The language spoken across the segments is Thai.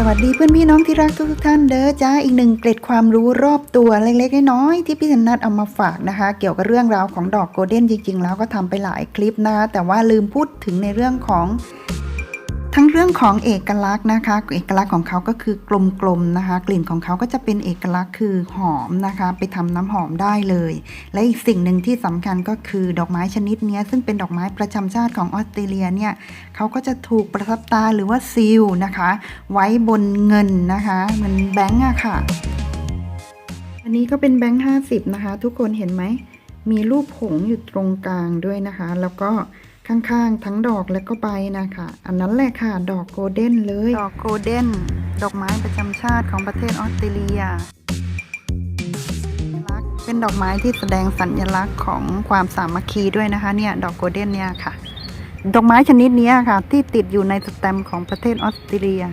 สวัสดีเพื่อนพี่น้องที่รักทุกท่านเด้อจ้าอีกหนึ่งเกร็ดความรู้รอบตัวเล็กๆน้อยๆที่พี่ธนัทเอามาฝากนะคะ เกี่ยวกับเรื่องราวของดอกโกลเด้นจริงๆ แล้วก็ทำไปหลายคลิปนะคะแต่ว่าลืมพูดถึงในเรื่องของ ทั้งเรื่องของเอกลักษณ์นะคะ เอกลักษณ์ของเขาก็คือกลมๆนะคะ กลิ่นของเขาก็จะเป็นเอกลักษณ์คือหอมนะคะ ไปทำน้ำหอมได้เลย และอีกสิ่งหนึ่งที่สำคัญก็คือดอกไม้ชนิดนี้ซึ่งเป็นดอกไม้ประจำชาติของออสเตรเลียเนี่ยเขาก็จะถูกประทับตาหรือว่าซีลนะคะ ไว้บนเงินนะคะเหมือนแบงก์อะค่ะ อันนี้ก็เป็นแบงค์ห้าสิบนะคะ ทุกคนเห็นไหมมีรูปหงอยู่ตรงกลางด้วยนะคะ แล้วก็ ข้างๆ ทั้งดอกและก็ใบนะคะ อันนั้นแหละค่ะ ดอกโกลเด้นเลย ดอกโกลเด้น ดอกไม้ประจำชาติของประเทศออสเตรเลีย เป็นดอกไม้ที่แสดงสัญลักษณ์ของความสามัคคีด้วยนะคะเนี่ยดอกโกลเด้นเนี่ยค่ะ ดอกไม้ชนิดนี้ค่ะ ที่ติดอยู่ในสแตมของประเทศออสเตรเลีย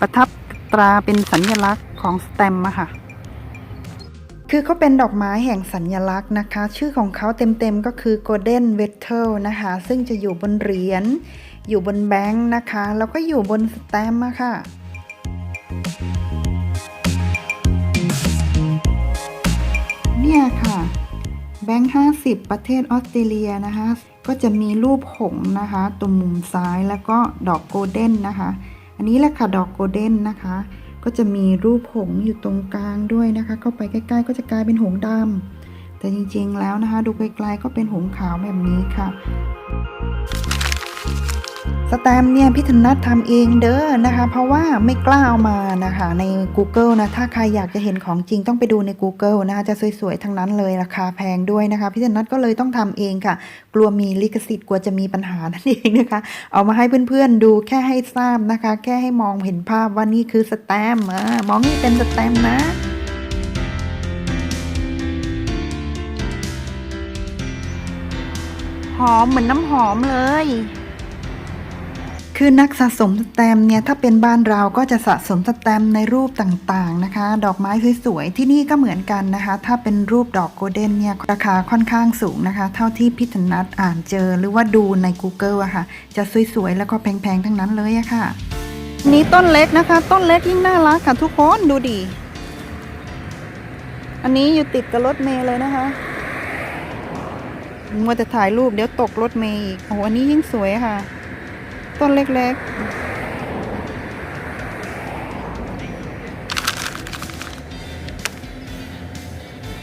ประทับตราเป็นสัญลักษณ์ของสแตมอะค่ะ คือเขาเป็นดอกไม้แห่งสัญลักษณ์นะคะ ชื่อของเขาเต็มๆก็คือ Golden w e t t l นะคะ ซึ่งจะอยู่บนเหรียญ อยู่บนแบงค์นะคะ แล้วก็อยู่บนสแตมป์ค่ะเนี่ยค่ะ แบงค์ 50 ประเทศออสเตรเลียนะคะ ก็จะมีรูปหงส์นะคะตรงมุมซ้ายแล้วก็ดอกโกลเด้นนะคะ อันนี้แหละค่ะดอกโกลเด้นนะคะ ก็จะมีรูปหงอยู่ตรงกลางด้วยนะคะ เข้าไปใกล้ ๆ ก็จะกลายเป็นหงดำแต่จริงๆแล้วนะคะ ดูไกลๆก็เป็นหงขาวแบบนี้ค่ะ สแตมเนี่ยพี่ธนัททำเองเด้อนะคะ เพราะว่าไม่กล้าเอามานะคะใน Google นะ ถ้าใครอยากจะเห็นของจริงต้องไปดูใน Google นะคะจะสวยๆทั้งนั้นเลยราคาแพงด้วยนะคะ พี่ธนัทก็เลยต้องทำเองค่ะ กลัวมีลิขสิทธิ์กลัวจะมีปัญหานั่นเองนะคะ เอามาให้เพื่อนๆดูแค่ให้ทราบนะคะ แค่ให้มองเห็นภาพว่านี่คือสแตมอมองนี่เป็นสแตมนะหอมเหมือนน้ำหอมเลย คือนักสะสมสแตมเนี่ยถ้าเป็นบ้านเราก็จะสะสมสแตมในรูปต่างๆนะคะ ดอกไม้สวยๆที่นี่ก็เหมือนกันนะคะ ถ้าเป็นรูปดอกโกลเด้นเนี่ยราคาค่อนข้างสูงนะคะ เท่าที่พิธนัทอ่านเจอหรือว่าดูใน Google อะค่ะ จะสวยๆแล้วก็แพงๆทั้งนั้นเลยอะค่ะ นี้ต้นเล็กนะคะ ต้นเล็กยิ่งน่ารักค่ะทุกคนดูดิอันนี้อยู่ติดกับรถเมล์เลยนะคะมัวแต่ถ่ายรูปเดี๋ยวตกรถเมล์อีกโอ้โหอันนี้ยิ่งสวยค่ะ ต้นเล็กๆ